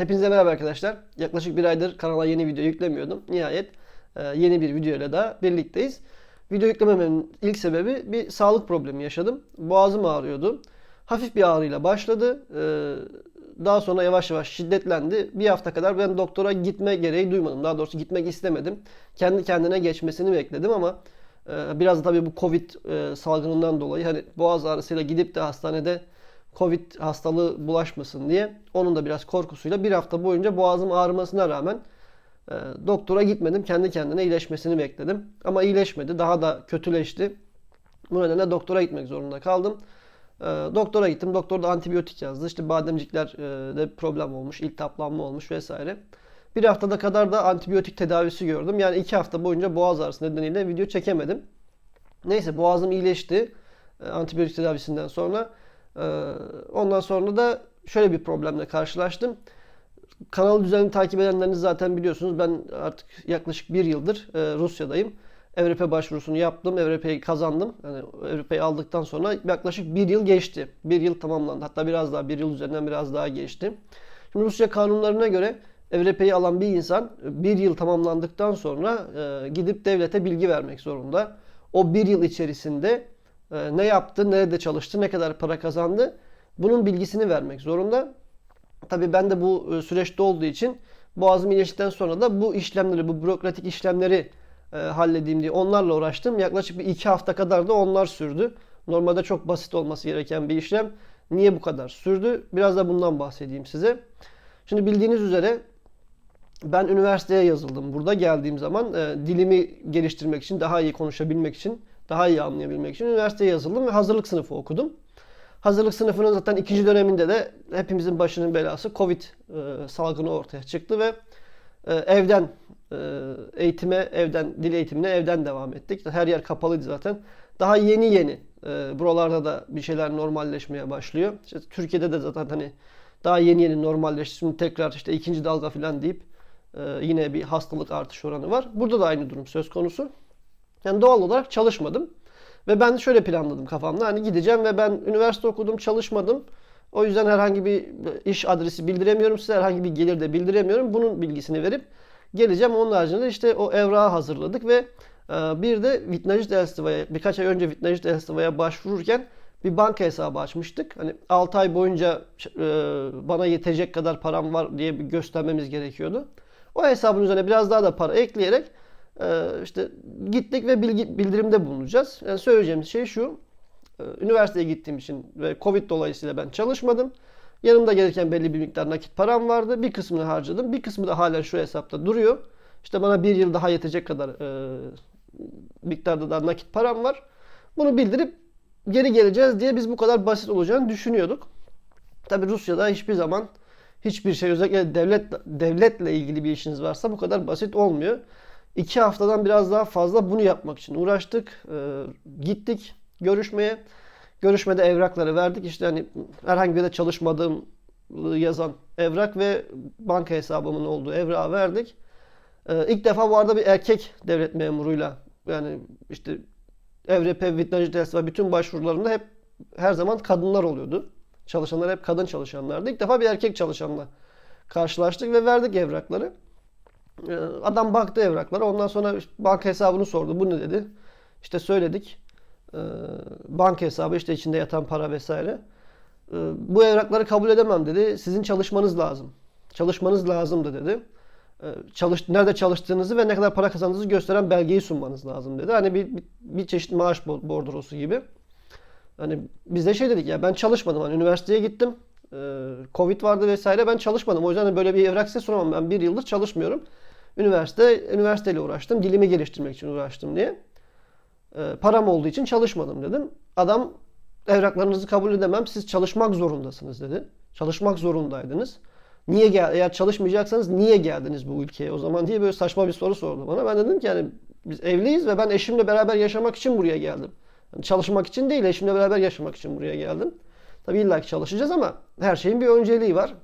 Hepinize merhaba arkadaşlar. Yaklaşık bir aydır kanala yeni video yüklemiyordum. Nihayet e, yeni bir video ile daha birlikteyiz. Video yüklemememin ilk sebebi bir sağlık problemi yaşadım. Boğazım ağrıyordu. Hafif bir ağrıyla başladı. E, Daha sonra yavaş yavaş şiddetlendi. Bir hafta kadar ben doktora gitme gereği duymadım. Daha doğrusu gitmek istemedim. Kendi kendine geçmesini bekledim ama e, biraz da tabii bu Covid salgınından dolayı hani boğaz ağrısıyla gidip de hastanede Covid hastalığı bulaşmasın diye onun da biraz korkusuyla bir hafta boyunca boğazım ağrımasına rağmen e, doktora gitmedim. Kendi kendine iyileşmesini bekledim. Ama iyileşmedi. Daha da kötüleşti. Bu nedenle doktora gitmek zorunda kaldım. E, doktora gittim. Doktor da antibiyotik yazdı. İşte bademciklerde problem olmuş, iltihaplanma olmuş vesaire. Bir haftada kadar da antibiyotik tedavisi gördüm. Yani iki hafta boyunca boğaz ağrısı nedeniyle video çekemedim. Neyse boğazım iyileşti. e, Antibiyotik tedavisinden sonra. Ee, Ondan sonra da şöyle bir problemle karşılaştım. Kanalı düzenli takip edenleriniz zaten biliyorsunuz. Ben artık yaklaşık bir yıldır e, Rusya'dayım. Evrep'e başvurusunu yaptım. Evrep'yi kazandım. Yani Evrep'yi aldıktan sonra yaklaşık bir yıl geçti. Bir yıl tamamlandı. Hatta biraz daha bir yıl üzerinden biraz daha geçti. Şimdi Rusya kanunlarına göre Evrep'yi alan bir insan bir yıl tamamlandıktan sonra e, gidip devlete bilgi vermek zorunda. O bir yıl içerisinde e, ne yaptı, nerede çalıştı, ne kadar para kazandı bunun bilgisini vermek zorunda. Tabii ben de bu e, süreçte olduğu için boğazım iyileştikten sonra da bu işlemleri, bu bürokratik işlemleri e, halledeyim diye onlarla uğraştım. Yaklaşık bir iki hafta kadar da onlar sürdü. Normalde çok basit olması gereken bir işlem. Niye bu kadar sürdü? Biraz da bundan bahsedeyim size. Şimdi bildiğiniz üzere ben üniversiteye yazıldım. Burada geldiğim zaman e, dilimi geliştirmek için, daha iyi konuşabilmek için, daha iyi anlayabilmek için üniversiteye yazıldım ve hazırlık sınıfı okudum. Hazırlık sınıfının zaten ikinci döneminde de hepimizin başının belası Covid e, salgını ortaya çıktı ve e, evden e, eğitime, evden dil eğitimine evden devam ettik. Her yer kapalıydı zaten. Daha yeni yeni e, buralarda da bir şeyler normalleşmeye başlıyor. İşte Türkiye'de de zaten hani daha yeni yeni normalleşti. Şimdi tekrar işte ikinci dalga falan deyip e, yine bir hastalık artış oranı var. Burada da aynı durum söz konusu. Yani doğal olarak çalışmadım. Ve ben şöyle planladım kafamda. Hani gideceğim ve ben üniversite okudum, çalışmadım. O yüzden herhangi bir iş adresi bildiremiyorum size. Herhangi bir gelir de bildiremiyorum. Bunun bilgisini verip geleceğim. Onun haricinde işte o evrağı hazırladık ve e, bir de Vitnajit Elstiva'ya birkaç ay önce Vitnajit Elstiva'ya başvururken bir banka hesabı açmıştık. Hani 6 ay boyunca e, bana yetecek kadar param var diye bir göstermemiz gerekiyordu. O hesabın üzerine biraz daha da para ekleyerek işte gittik ve bilgi, bildirimde bulunacağız. Yani söyleyeceğimiz şey şu. e, Üniversiteye gittiğim için ve Covid dolayısıyla ben çalışmadım. Yanımda gelirken belli bir miktar nakit param vardı. Bir kısmını harcadım. Bir kısmı da halen şu hesapta duruyor. İşte bana bir yıl daha yetecek kadar e, miktarda da nakit param var. Bunu bildirip geri geleceğiz diye biz bu kadar basit olacağını düşünüyorduk. Tabi Rusya'da hiçbir zaman hiçbir şey özellikle devlet devletle ilgili bir işiniz varsa bu kadar basit olmuyor. İki haftadan biraz daha fazla bunu yapmak için uğraştık. Ee, gittik görüşmeye. Görüşmede evrakları verdik. İşte hani herhangi bir de çalışmadığım yazan evrak ve banka hesabımın olduğu evrağı verdik. Ee, ilk defa bu arada bir erkek devlet memuruyla yani işte Evrep, Vitnacı Test ve bütün başvurularında hep her zaman kadınlar oluyordu. Çalışanlar hep kadın çalışanlardı. İlk defa bir erkek çalışanla karşılaştık ve verdik evrakları. Ee, Adam baktı evraklara. Ondan sonra işte banka hesabını sordu. Bu ne dedi? İşte söyledik. Ee, Banka hesabı işte içinde yatan para vesaire. Ee, Bu evrakları kabul edemem dedi. Sizin çalışmanız lazım. Çalışmanız lazımdı dedi. Çalış, nerede çalıştığınızı ve ne kadar para kazandığınızı gösteren belgeyi sunmanız lazım dedi. Hani bir, bir, bir çeşit maaş bo- bordrosu gibi. Hani biz de şey dedik ya ben çalışmadım. Hani üniversiteye gittim. Covid vardı vesaire ben çalışmadım. O yüzden böyle bir evrak size sunamam. Ben bir yıldır çalışmıyorum. Üniversite, üniversiteyle uğraştım. Dilimi geliştirmek için uğraştım diye. Ee, param olduğu için çalışmadım dedim. Adam evraklarınızı kabul edemem. Siz çalışmak zorundasınız dedi. Çalışmak zorundaydınız. Niye gel eğer çalışmayacaksanız niye geldiniz bu ülkeye o zaman diye böyle saçma bir soru sordu bana. Ben dedim ki yani biz evliyiz ve ben eşimle beraber yaşamak için buraya geldim. Yani çalışmak için değil, eşimle beraber yaşamak için buraya geldim. Tabii illa ki çalışacağız ama her şeyin bir önceliği var.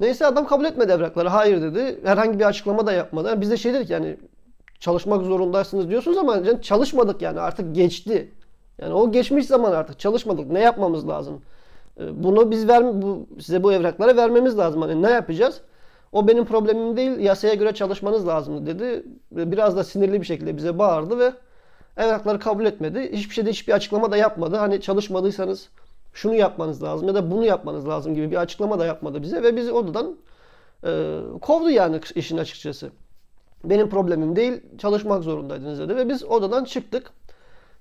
Neyse adam kabul etmedi evrakları. Hayır dedi. Herhangi bir açıklama da yapmadı. Biz de şey dedik yani çalışmak zorundaysınız diyorsunuz ama yani çalışmadık yani artık geçti. Yani o geçmiş zaman artık çalışmadık. Ne yapmamız lazım? E, Bunu biz ver, bu, size bu evrakları vermemiz lazım. Hani ne yapacağız? O benim problemim değil. Yasaya göre çalışmanız lazım dedi. Biraz da sinirli bir şekilde bize bağırdı ve evrakları kabul etmedi. Hiçbir şeyde hiçbir açıklama da yapmadı. Hani çalışmadıysanız şunu yapmanız lazım ya da bunu yapmanız lazım gibi bir açıklama da yapmadı bize ve bizi odadan e, kovdu yani işin açıkçası. Benim problemim değil, çalışmak zorundaydınız dedi ve biz odadan çıktık.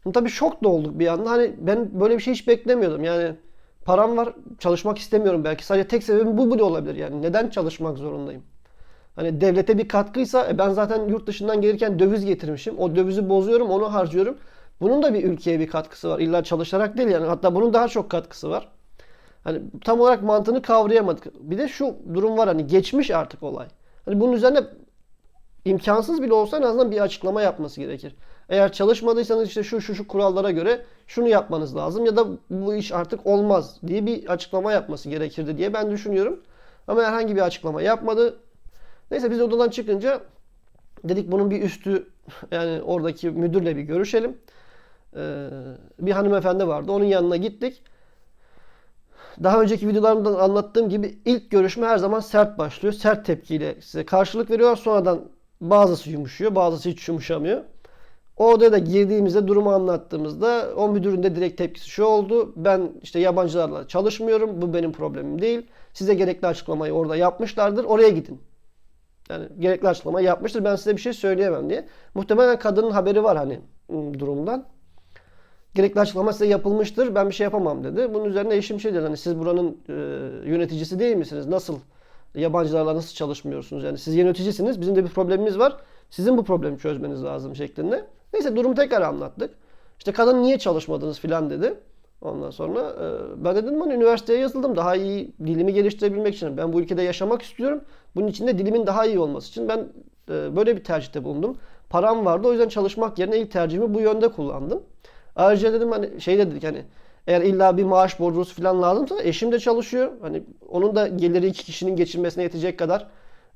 Şimdi tabii şok da olduk bir anda. Hani ben böyle bir şey hiç beklemiyordum. Yani param var, çalışmak istemiyorum belki. Sadece tek sebebim bu bile olabilir yani. Neden çalışmak zorundayım? Hani devlete bir katkıysa e, ben zaten yurt dışından gelirken döviz getirmişim. O dövizi bozuyorum, onu harcıyorum. Bunun da bir ülkeye bir katkısı var. İlla çalışarak değil yani. Hatta bunun daha çok katkısı var. Hani tam olarak mantığını kavrayamadık. Bir de şu durum var hani geçmiş artık olay. Hani bunun üzerine imkansız bile olsa en azından bir açıklama yapması gerekir. Eğer çalışmadıysanız işte şu şu şu kurallara göre şunu yapmanız lazım ya da bu iş artık olmaz diye bir açıklama yapması gerekirdi diye ben düşünüyorum. Ama herhangi bir açıklama yapmadı. Neyse biz odadan çıkınca dedik bunun bir üstü yani oradaki müdürle bir görüşelim. Ee, bir hanımefendi vardı. Onun yanına gittik. Daha önceki videolarımda anlattığım gibi ilk görüşme her zaman sert başlıyor. Sert tepkiyle size karşılık veriyorlar. Sonradan bazısı yumuşuyor, bazısı hiç yumuşamıyor. O odaya da girdiğimizde durumu anlattığımızda o müdürün de direkt tepkisi şu oldu. Ben işte yabancılarla çalışmıyorum. Bu benim problemim değil. Size gerekli açıklamayı orada yapmışlardır. Oraya gidin. Yani gerekli açıklamayı yapmıştır. Ben size bir şey söyleyemem diye. Muhtemelen kadının haberi var hani ım, durumdan. Gerekli açıklama size yapılmıştır. Ben bir şey yapamam dedi. Bunun üzerine eşim şey dedi. Hani siz buranın e, yöneticisi değil misiniz? Nasıl yabancılarla nasıl çalışmıyorsunuz? Yani siz yöneticisiniz. Bizim de bir problemimiz var. Sizin bu problemi çözmeniz lazım şeklinde. Neyse durumu tekrar anlattık. İşte kadın niye çalışmadınız filan dedi. Ondan sonra e, ben dedim hani üniversiteye yazıldım daha iyi dilimi geliştirebilmek için. Ben bu ülkede yaşamak istiyorum. Bunun için de dilimin daha iyi olması için ben e, böyle bir tercihte bulundum. Param vardı o yüzden çalışmak yerine ilk tercihimi bu yönde kullandım. Ayrıca dedim hani şey de dedik hani eğer illa bir maaş bordrosu falan lazımsa eşim de çalışıyor. Hani onun da geliri iki kişinin geçinmesine yetecek kadar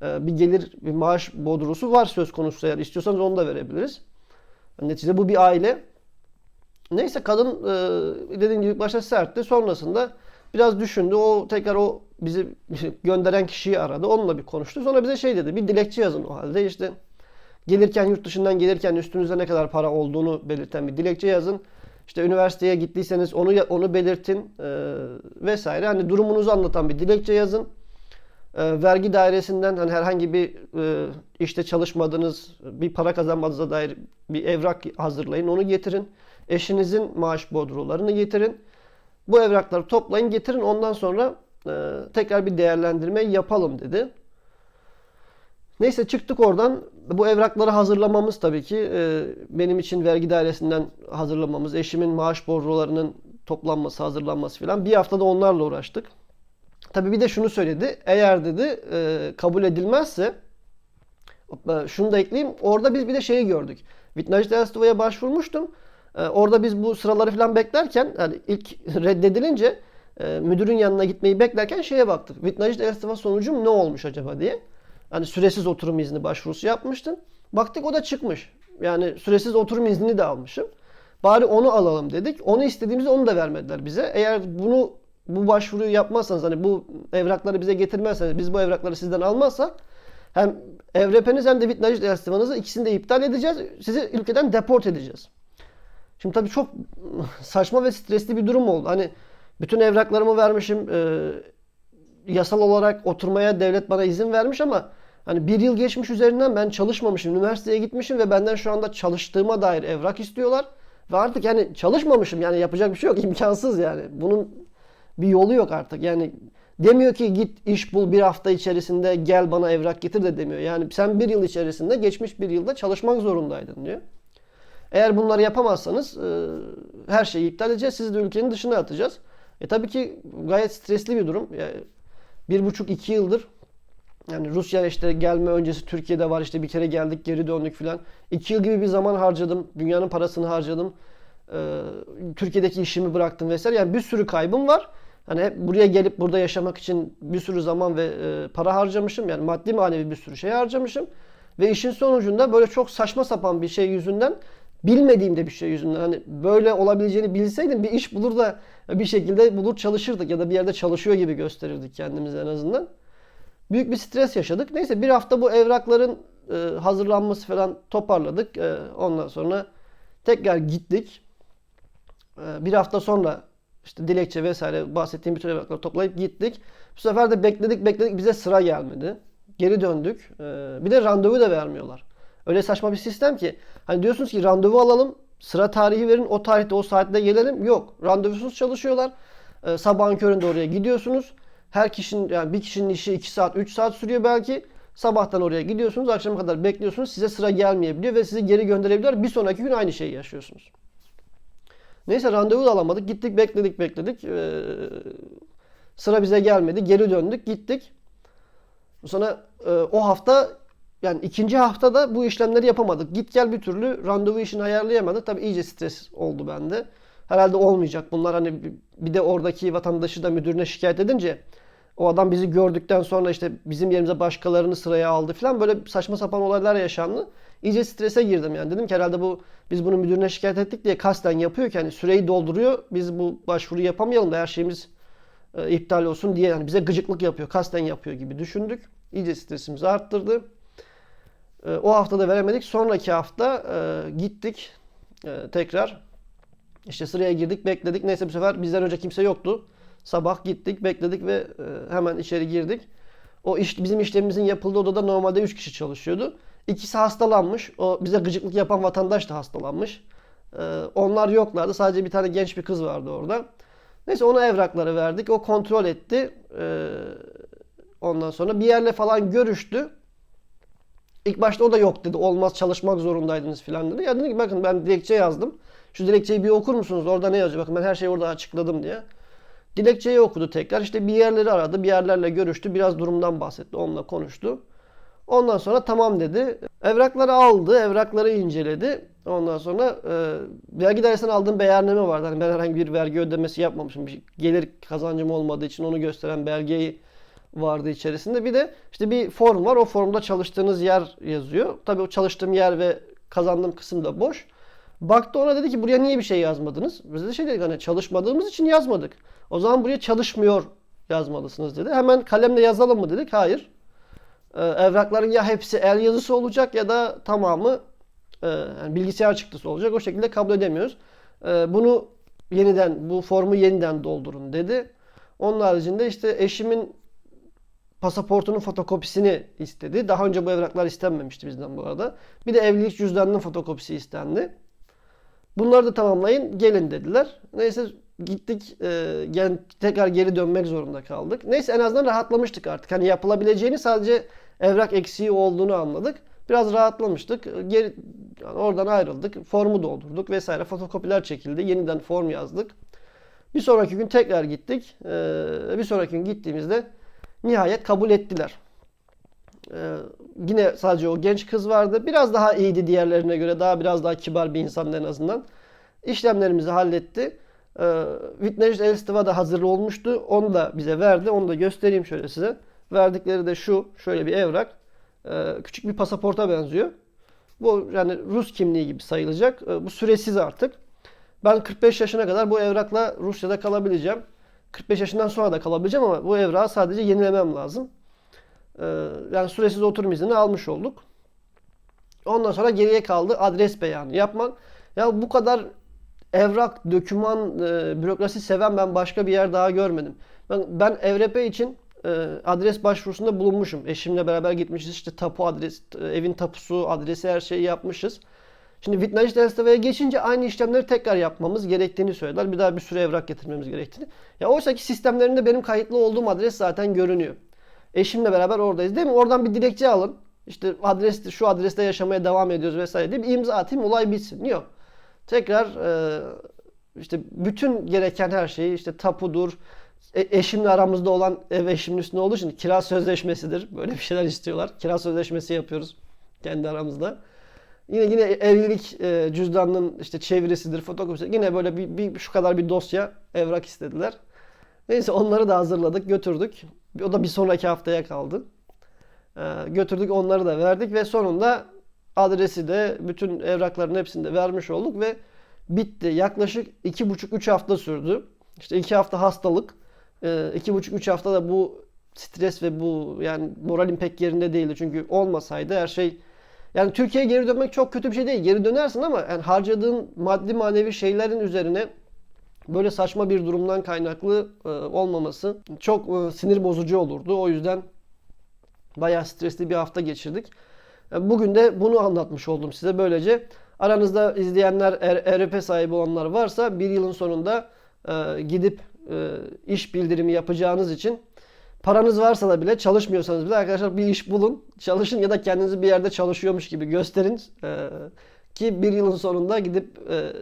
e, bir gelir bir maaş bordrosu var söz konusu eğer istiyorsanız onu da verebiliriz. Neticede bu bir aile. Neyse kadın e, dediğim gibi başta sertti. Sonrasında biraz düşündü. O tekrar o bizi gönderen kişiyi aradı. Onunla bir konuştu. Sonra bize şey dedi. Bir dilekçe yazın o halde. İşte gelirken yurt dışından gelirken üstünüzde ne kadar para olduğunu belirten bir dilekçe yazın. İşte üniversiteye gittiyseniz onu onu belirtin e, vesaire. Hani durumunuzu anlatan bir dilekçe yazın. E, vergi dairesinden hani herhangi bir e, işte çalışmadığınız, bir para kazanmadığınıza dair bir evrak hazırlayın. Onu getirin. Eşinizin maaş bodrolarını getirin. Bu evrakları toplayın, getirin. Ondan sonra e, tekrar bir değerlendirme yapalım dedi. Neyse çıktık oradan. Bu evrakları hazırlamamız tabii ki e, benim için vergi dairesinden hazırlamamız, eşimin maaş bordrolarının toplanması, hazırlanması filan. Bir haftada onlarla uğraştık. Tabii bir de şunu söyledi. Eğer dedi e, kabul edilmezse e, şunu da ekleyeyim. Orada biz bir de şeyi gördük. Vitnaj Deastova'ya başvurmuştum. E, orada biz bu sıraları falan beklerken yani ilk reddedilince e, müdürün yanına gitmeyi beklerken şeye baktık. Vitnaj Deastova sonucum ne olmuş acaba diye. Hani süresiz oturum izni başvurusu yapmıştım. Baktık o da çıkmış. Yani süresiz oturum iznini de almışım. Bari onu alalım dedik. Onu istediğimizde onu da vermediler bize. Eğer bunu bu başvuruyu yapmazsanız hani bu evrakları bize getirmezseniz biz bu evrakları sizden almazsak hem evrepeniz hem de Vitnaj Deastivanızı ikisini de iptal edeceğiz. Sizi ülkeden deport edeceğiz. Şimdi tabii çok saçma ve stresli bir durum oldu. Hani bütün evraklarımı vermişim. E, yasal olarak oturmaya devlet bana izin vermiş ama hani bir yıl geçmiş üzerinden ben çalışmamışım. Üniversiteye gitmişim ve benden şu anda çalıştığıma dair evrak istiyorlar. Ve artık yani çalışmamışım. Yani yapacak bir şey yok. imkansız yani. Bunun bir yolu yok artık. Yani demiyor ki git iş bul bir hafta içerisinde gel bana evrak getir de demiyor. Yani sen bir yıl içerisinde geçmiş bir yılda çalışmak zorundaydın diyor. Eğer bunları yapamazsanız e, her şeyi iptal edeceğiz. Sizi de ülkenin dışına atacağız. E tabii ki gayet stresli bir durum. Yani bir buçuk iki yıldır yani Rusya işte gelme öncesi Türkiye'de var işte bir kere geldik geri döndük filan. İki yıl gibi bir zaman harcadım. Dünyanın parasını harcadım. Ee, Türkiye'deki işimi bıraktım vesaire. Yani bir sürü kaybım var. Hani hep buraya gelip burada yaşamak için bir sürü zaman ve e, para harcamışım. Yani maddi manevi bir sürü şey harcamışım. Ve işin sonucunda böyle çok saçma sapan bir şey yüzünden bilmediğim de bir şey yüzünden. Hani böyle olabileceğini bilseydim bir iş bulur da bir şekilde bulur çalışırdık ya da bir yerde çalışıyor gibi gösterirdik kendimizi en azından. Büyük bir stres yaşadık. Neyse bir hafta bu evrakların e, hazırlanması falan toparladık. E, ondan sonra tekrar gittik. E, bir hafta sonra işte dilekçe vesaire bahsettiğim bütün evrakları toplayıp gittik. Bu sefer de bekledik bekledik bize sıra gelmedi. Geri döndük. E, bir de randevu da vermiyorlar. Öyle saçma bir sistem ki hani diyorsunuz ki randevu alalım, sıra tarihi verin, o tarihte o saatte gelelim. Yok, randevusuz çalışıyorlar. E, sabahın köründe oraya gidiyorsunuz. Her kişinin yani bir kişinin işi 2 saat, 3 saat sürüyor belki. Sabahtan oraya gidiyorsunuz, akşama kadar bekliyorsunuz. Size sıra gelmeyebiliyor ve sizi geri gönderebiliyorlar. Bir sonraki gün aynı şeyi yaşıyorsunuz. Neyse randevu da alamadık. Gittik bekledik bekledik. Ee, sıra bize gelmedi. Geri döndük gittik. Sonra e, o hafta yani ikinci haftada bu işlemleri yapamadık. Git gel bir türlü randevu işini ayarlayamadık. Tabii iyice stres oldu bende. Herhalde olmayacak bunlar hani bir de oradaki vatandaşı da müdürüne şikayet edince o adam bizi gördükten sonra işte bizim yerimize başkalarını sıraya aldı falan böyle saçma sapan olaylar yaşandı. İyice strese girdim yani. Dedim ki herhalde bu biz bunu müdürüne şikayet ettik diye kasten yapıyor ki hani süreyi dolduruyor. Biz bu başvuru yapamayalım da her şeyimiz e, iptal olsun diye yani bize gıcıklık yapıyor. Kasten yapıyor gibi düşündük. İyice stresimizi arttırdı. E, o hafta da veremedik. Sonraki hafta e, gittik e, tekrar. İşte sıraya girdik, bekledik. Neyse bu sefer bizden önce kimse yoktu. Sabah gittik, bekledik ve e, hemen içeri girdik. O iş, bizim işlemimizin yapıldığı odada normalde 3 kişi çalışıyordu. İkisi hastalanmış. O bize gıcıklık yapan vatandaş da hastalanmış. Ee, onlar yoklardı. Sadece bir tane genç bir kız vardı orada. Neyse ona evrakları verdik. O kontrol etti. Ee, ondan sonra bir yerle falan görüştü. İlk başta o da yok dedi. Olmaz çalışmak zorundaydınız falan dedi. Ya dedim ki bakın ben dilekçe yazdım. Şu dilekçeyi bir okur musunuz? Orada ne yazıyor? Bakın ben her şeyi orada açıkladım diye. Dilekçeyi okudu tekrar. İşte bir yerleri aradı. Bir yerlerle görüştü. Biraz durumdan bahsetti. Onunla konuştu. Ondan sonra tamam dedi. Evrakları aldı. Evrakları inceledi. Ondan sonra e, vergi dairesinden aldığım beyanname vardı. Hani ben herhangi bir vergi ödemesi yapmamışım. Bir gelir kazancım olmadığı için onu gösteren belgeyi vardı içerisinde. Bir de işte bir form var. O formda çalıştığınız yer yazıyor. Tabii o çalıştığım yer ve kazandığım kısım da boş. Baktı ona dedi ki buraya niye bir şey yazmadınız? Biz de şey dedik hani çalışmadığımız için yazmadık. O zaman buraya çalışmıyor yazmalısınız dedi. Hemen kalemle yazalım mı dedik. Hayır. Ee, evrakların ya hepsi el yazısı olacak ya da tamamı e, yani bilgisayar çıktısı olacak. O şekilde kabul edemiyoruz. E, bunu yeniden bu formu yeniden doldurun dedi. Onun haricinde işte eşimin pasaportunun fotokopisini istedi. Daha önce bu evraklar istenmemişti bizden bu arada. Bir de evlilik cüzdanının fotokopisi istendi. Bunları da tamamlayın gelin dediler. Neyse gittik e, tekrar geri dönmek zorunda kaldık. Neyse en azından rahatlamıştık artık. Hani yapılabileceğini sadece evrak eksiği olduğunu anladık. Biraz rahatlamıştık. Geri, yani oradan ayrıldık. Formu doldurduk vesaire. Fotokopiler çekildi. Yeniden form yazdık. Bir sonraki gün tekrar gittik. Ee, bir sonraki gün gittiğimizde nihayet kabul ettiler. Ee, yine sadece o genç kız vardı. Biraz daha iyiydi diğerlerine göre. Daha biraz daha kibar bir insan en azından. İşlemlerimizi halletti. Ee, Witness Elstiva da hazır olmuştu. Onu da bize verdi. Onu da göstereyim şöyle size. Verdikleri de şu. Şöyle bir evrak. Ee, küçük bir pasaporta benziyor. Bu yani Rus kimliği gibi sayılacak. Ee, bu süresiz artık. Ben 45 yaşına kadar bu evrakla Rusya'da kalabileceğim. 45 yaşından sonra da kalabileceğim ama bu evrağı sadece yenilemem lazım. Ee, yani süresiz oturum izni almış olduk. Ondan sonra geriye kaldı adres beyanı yapmak. Ya bu kadar evrak, döküman, e, bürokrasi seven ben başka bir yer daha görmedim. Ben, ben Evrepe için e, adres başvurusunda bulunmuşum. Eşimle beraber gitmişiz. İşte tapu adres, e, evin tapusu, adresi her şeyi yapmışız. Şimdi Wittgenstein'e geçince aynı işlemleri tekrar yapmamız gerektiğini söylediler. Bir daha bir sürü evrak getirmemiz gerektiğini. Ya oysa ki sistemlerinde benim kayıtlı olduğum adres zaten görünüyor. Eşimle beraber oradayız değil mi? Oradan bir dilekçe alın. İşte adreste şu adreste yaşamaya devam ediyoruz vesaire bir imza atayım olay bitsin. Yok. Tekrar e, işte bütün gereken her şeyi işte tapudur, e, eşimle aramızda olan ev eşimin üstünde olduğu için kira sözleşmesidir. Böyle bir şeyler istiyorlar. Kira sözleşmesi yapıyoruz kendi aramızda. Yine yine evlilik e, cüzdanının işte çevirisidir, fotokopisi. Yine böyle bir, bir şu kadar bir dosya evrak istediler. Neyse onları da hazırladık, götürdük. O da bir sonraki haftaya kaldı. E, götürdük onları da verdik ve sonunda Adresi de bütün evrakların hepsini de vermiş olduk ve bitti. Yaklaşık 2,5-3 hafta sürdü. İşte 2 hafta hastalık. 2,5-3 hafta da bu stres ve bu yani moralim pek yerinde değildi. Çünkü olmasaydı her şey yani Türkiye'ye geri dönmek çok kötü bir şey değil. Geri dönersin ama yani harcadığın maddi manevi şeylerin üzerine böyle saçma bir durumdan kaynaklı e, olmaması çok e, sinir bozucu olurdu. O yüzden bayağı stresli bir hafta geçirdik. E, Bugün de bunu anlatmış oldum size böylece. Aranızda izleyenler er- ERP sahibi olanlar varsa bir yılın sonunda e, gidip e, iş bildirimi yapacağınız için paranız varsa da bile çalışmıyorsanız bile arkadaşlar bir iş bulun. Çalışın ya da kendinizi bir yerde çalışıyormuş gibi gösterin. E, ki bir yılın sonunda gidip e,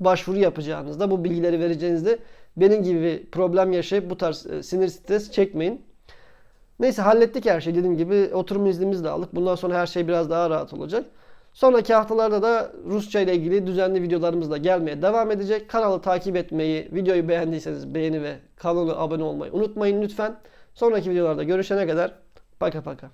başvuru yapacağınızda bu bilgileri vereceğinizde benim gibi problem yaşayıp bu tarz e, sinir stres çekmeyin. Neyse hallettik her şeyi. Dediğim gibi oturum iznimizi de aldık. Bundan sonra her şey biraz daha rahat olacak. Sonraki haftalarda da Rusça ile ilgili düzenli videolarımız da gelmeye devam edecek. Kanalı takip etmeyi, videoyu beğendiyseniz beğeni ve kanala abone olmayı unutmayın lütfen. Sonraki videolarda görüşene kadar paka paka.